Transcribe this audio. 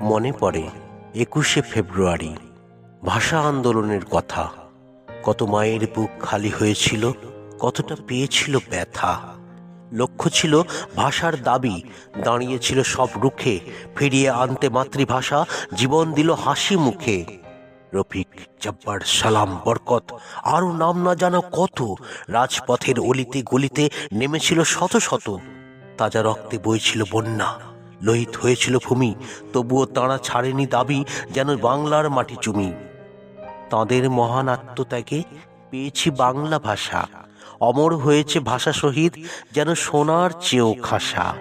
মনে পড়ে একুশে ফেব্রুয়ারি। ভাষা আন্দোলনের কথা। কত মায়ের বুক খালি হয়েছিল, কতটা পেয়েছিল ব্যথা। লক্ষ্য ছিল ভাষার দাবি, দাঁড়িয়েছিল সব রুখে, ফিরিয়ে আনতে মাতৃভাষা, জীবন দিল হাসি মুখে। রফিক জব্বার সালাম, বরকত, আরও নাম না জানা কত, রাজপথের অলিতে গলিতে নেমেছিল শত শত। তাজা রক্তে বইছিল বন্যা। লোহিত হয়েছিল ভূমি, তবুও তাঁরা ছাড়েনি দাবি যেন বাংলার মাটি চুমি। তাঁদের মহান আত্মত্যাগে পেয়েছি বাংলা ভাষা। অমর হয়েছে ভাষা শহীদ যেন সোনার চেয়েও খাসা।